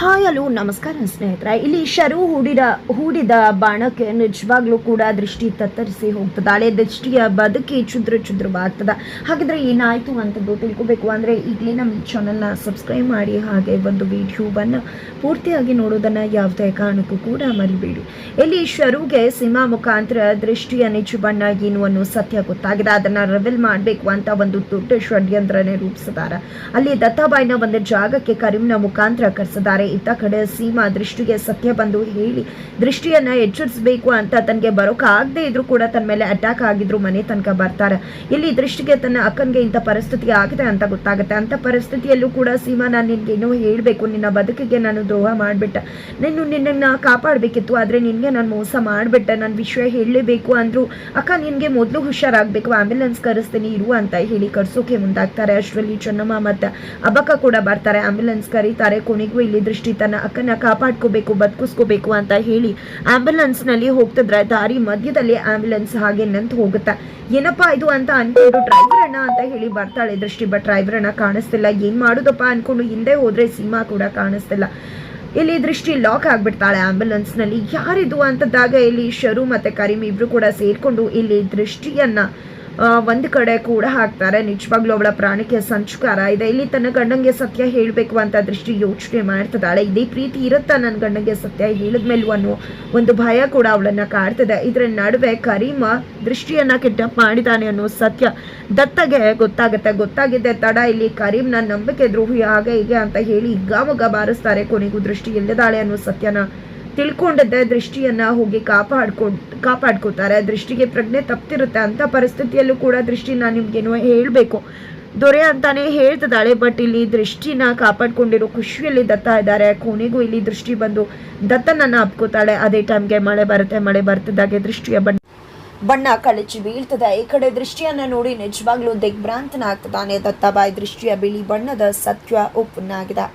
Hi hello ನಮಸ್ಕಾರ ಸ್ನೇಹಿತರೆ. ಇಲ್ಲಿ ಶರು ಹೂಡಿದ ಹೂಡಿದ ಬಾಣಕ್ಕೆ ನಿಜವಾಗ್ಲೂ ಕೂಡ ದೃಷ್ಟಿ ತತ್ತರಿಸಿ ಹೋಗ್ತದಾಳೆ ದೃಷ್ಟಿಯ ಬದುಕಿ ಚುದ್ರ ಚುದ್ರವಾಗ್ತದ ಹಾಗಿದ್ರೆ ಏನಾಯ್ತು ಅಂತದ್ದು ತಿಳ್ಕೋಬೇಕು ಅಂದ್ರೆ ಈಗಲೇ ನಮ್ಮ ಚಾನಲ್ನ ಸಬ್ಸ್ಕ್ರೈಬ್ ಮಾಡಿ ಹಾಗೆ ಒಂದು ವಿಡಿಯೋವನ್ನು ಪೂರ್ತಿಯಾಗಿ ನೋಡೋದನ್ನ ಯಾವುದೇ ಕಾರಣಕ್ಕೂ ಕೂಡ ಮರಿಬೇಡಿ. ಇಲ್ಲಿ ಶರುಗೆ ಸಿನಿಮಾ ಮುಖಾಂತರ ದೃಷ್ಟಿಯ ನಿಜ ಬಣ್ಣ ಏನು ಅನ್ನೋ ಸತ್ಯ ಗೊತ್ತಾಗಿದೆ. ಅದನ್ನ ರೆವೆಲ್ ಮಾಡಬೇಕು ಅಂತ ಒಂದು ದೊಡ್ಡ ಷಡ್ಯಂತ್ರನೇ ರೂಪಿಸಿದ್ದಾರೆ. ಅಲ್ಲಿ ದತ್ತಾಬಾಯಿನ ಒಂದು ಜಾಗಕ್ಕೆ ಕರೀಂನ ಮುಖಾಂತರ ಕರೆಸಿದ್ದಾರೆ. ಇತ್ತ ಕಡೆ ಸೀಮಾ ದೃಷ್ಟಿಗೆ ಸತ್ಯ ಬಂದು ಹೇಳಿ ದೃಷ್ಟಿಯನ್ನ ಎಚ್ಚರಿಸಬೇಕು ಅಂತ ತನಗೆ ಬರೋಕೆ ಆಗದೆ ಇದ್ರೂ ಕೂಡ ತನ್ನ ಮೇಲೆ ಅಟ್ಯಾಕ್ ಆಗಿದ್ರು ಮನೆ ತನಕ ಬರ್ತಾರೆ. ಇಲ್ಲಿ ದೃಷ್ಟಿಗೆ ತನ್ನ ಅಕ್ಕನಿಗೆ ಇಂಥ ಪರಿಸ್ಥಿತಿ ಆಗಿದೆ ಅಂತ ಗೊತ್ತಾಗುತ್ತೆ. ಅಂತ ಪರಿಸ್ಥಿತಿಯಲ್ಲೂ ಕೂಡ ಸೀಮಾ ನಾನು ನಿನ್ಗೆ ಏನೋ ಹೇಳಬೇಕು, ನಿನ್ನ ಬದುಕಿಗೆ ನಾನು ದ್ರೋಹ ಮಾಡಿಬಿಟ್ಟೆ. ನೀನು ನಿನ್ನನ್ನು ಕಾಪಾಡಬೇಕಿತ್ತು, ಆದರೆ ನಿನಗೆ ನಾನು ಮೋಸ ಮಾಡಿಬಿಟ್ಟೆ. ನಾನು ವಿಷಯ ಹೇಳಲೇಬೇಕು ಅಂದ್ರು, ಅಕ್ಕ, ನಿನಗೆ ಮೊದಲು ಹುಷಾರಾಗಬೇಕು ಆಂಬ್ಯುಲೆನ್ಸ್ ಕರೆಸ್ತೀನಿ, ಇರು ಅಂತ ಹೇಳಿ ಕರ್ಸೋಕೆ ಮುಂದಾಗ್ತಾರೆ. ಅಷ್ಟರಲ್ಲಿ ಚೆನ್ನಮ್ಮ ಮತ್ತು ಅಬ್ಬಕ್ಕ ಕೂಡ ಬರ್ತಾರೆ. ಆಂಬ್ಯುಲೆನ್ಸ್ ಕರೀತಾರೆ. ಕೊನೆಗೂ ಇಲ್ಲಿ ದೃಷ್ಟಿ ತನ್ನ ಅಕ್ಕನ ಕಾಪಾಡ್ಕೋಬೇಕು, ಬದುಕಿಸ್ಕೋಬೇಕು ಅಂತ ಹೇಳಿ ಆಂಬ್ಯುಲೆನ್ಸ್ನಲ್ಲಿ ಹೋಗ್ತಿದ್ರೆ ದಾರಿ ಮಧ್ಯದಲ್ಲಿ ಆಂಬ್ಯುಲೆನ್ಸ್ ಹಾಗೆ ನಿಂತು ಹೋಗುತ್ತೆ. ಏನಪ್ಪಾ ಇದು ಅಂತ ಅನ್ಕೊಂಡು ಡ್ರೈವರ್ ಅಣ್ಣ ಅಂತ ಹೇಳಿ ಬರ್ತಾಳೆ. ದೃಷ್ಟಿ, ಬಟ್ ಡ್ರೈವರ್ ಅಣ್ಣ ಕಾಣಿಸ್ತಿಲ್ಲ. ಏನ್ ಮಾಡೋದಪ್ಪ ಅನ್ಕೊಂಡು ಹಿಂದೆ ಹೋದ್ರೆ ಸಿನಿಮಾ ಕೂಡ ಕಾಣಿಸ್ತಿಲ್ಲ. ಇಲ್ಲಿ ದೃಷ್ಟಿ ಲಾಕ್ ಆಗ್ಬಿಡ್ತಾಳೆ ಆಂಬ್ಯುಲೆನ್ಸ್ನಲ್ಲಿ ಯಾರಿದು ಅಂತದಾಗ ಇಲ್ಲಿ ಶರು ಮತ್ತೆ ಕರೀಮ್ ಇಬ್ರು ಕೂಡ ಸೇರ್ಕೊಂಡು ಇಲ್ಲಿ ದೃಷ್ಟಿಯನ್ನ ಒಂದ್ ಕಡೆ ಕೂಡ ಹಾಕ್ತಾರೆ. ನಿಜವಾಗ್ಲೂ ಅವಳ ಪ್ರಾಣಕ್ಕೆ ಸಂಚಕಾರ ಇದೆ. ಇಲ್ಲಿ ತನ್ನ ಗಂಡಂಗೆ ಸತ್ಯ ಹೇಳಬೇಕು ಅಂತ ದೃಷ್ಟಿ ಯೋಚನೆ ಮಾಡ್ತಿದ್ದಾಳೆ. ಇದೇ ಪ್ರೀತಿ ಇರುತ್ತಾ ನನ್ನ ಗಂಡಂಗೆ ಸತ್ಯ ಹೇಳಿದ್ಮೇಲೂ ಅನ್ನೋ ಒಂದು ಭಯ ಕೂಡ ಅವಳನ್ನ ಕಾಡ್ತಿದೆ. ಇದ್ರ ನಡುವೆ ಕರೀಮ ದೃಷ್ಟಿಯನ್ನ ಕಿಡ್ನಾಪ್ ಮಾಡಿದಾನೆ ಅನ್ನೋ ಸತ್ಯ ದತ್ತಗೆ ಗೊತ್ತಾಗುತ್ತೆ. ಗೊತ್ತಾಗಿದೆ ತಡ. ಇಲ್ಲಿ ಕರೀಮ್ನ ನಂಬಿಕೆ ದ್ರೋಹಿ ಹಾಗೆ ಹೀಗೆ ಅಂತ ಹೇಳಿ ಹಿಗ್ಗಾಮುಗ್ಗ ಬಾರಿಸ್ತಾರೆ. ಕೊನೆಗೂ ದೃಷ್ಟಿ ಇಲ್ಲದಾಳೆ ಅನ್ನೋ ಸತ್ಯನ ತಿಳ್ಕೊಂಡಿದ್ದೆ ದೃಷ್ಟಿಯನ್ನ ಹೋಗಿ ಕಾಪಾಡ್ಕೊ ಕಾಪಾಡ್ಕೋತಾರೆ. ದೃಷ್ಟಿಗೆ ಪ್ರಜ್ಞೆ ತಪ್ತಿರುತ್ತೆ ಅಂತ ಪರಿಸ್ಥಿತಿಯಲ್ಲೂ ಕೂಡ ದೃಷ್ಟಿ ನಾನು ಹೇಳಬೇಕು. ದೊರೆ ಅಂತಾನೆ ಹೇಳ್ತಿದ್ದಾಳೆ ಬಟ್ ಇಲ್ಲಿ ದೃಷ್ಟಿನ ಕಾಪಾಡ್ಕೊಂಡಿರೋ ಖುಷಿಯಲ್ಲಿ ದತ್ತ ಇದ್ದಾರೆ. ಕೊನೆಗೂ ಇಲ್ಲಿ ದೃಷ್ಟಿ ಬಂದು ದತ್ತನನ್ನ ಅಪ್ಕೋತಾಳೆ. ಅದೇ ಟೈಮ್ಗೆ ಮಳೆ ಬರುತ್ತೆ, ಮಳೆ ಬರ್ತಿದ್ದಾಗೆ ದೃಷ್ಟಿಯ ಬಣ್ಣ. ಬಣ್ಣ ಕಳಚಿ ಬೀಳ್ತದೆ. ಈ ಕಡೆ ದೃಷ್ಟಿಯನ್ನ ನೋಡಿ ನಿಜವಾಗ್ಲೂ ದಿಗ್ಭ್ರಾಂತನಾಗ್ತದಾನೆ ದತ್ತಾಬಾಯಿ. ದೃಷ್ಟಿಯ ಬಿಳಿ ಬಣ್ಣದ ಸತ್ಯ ಒಪ್ಪನ್ನಾಗಿದೆ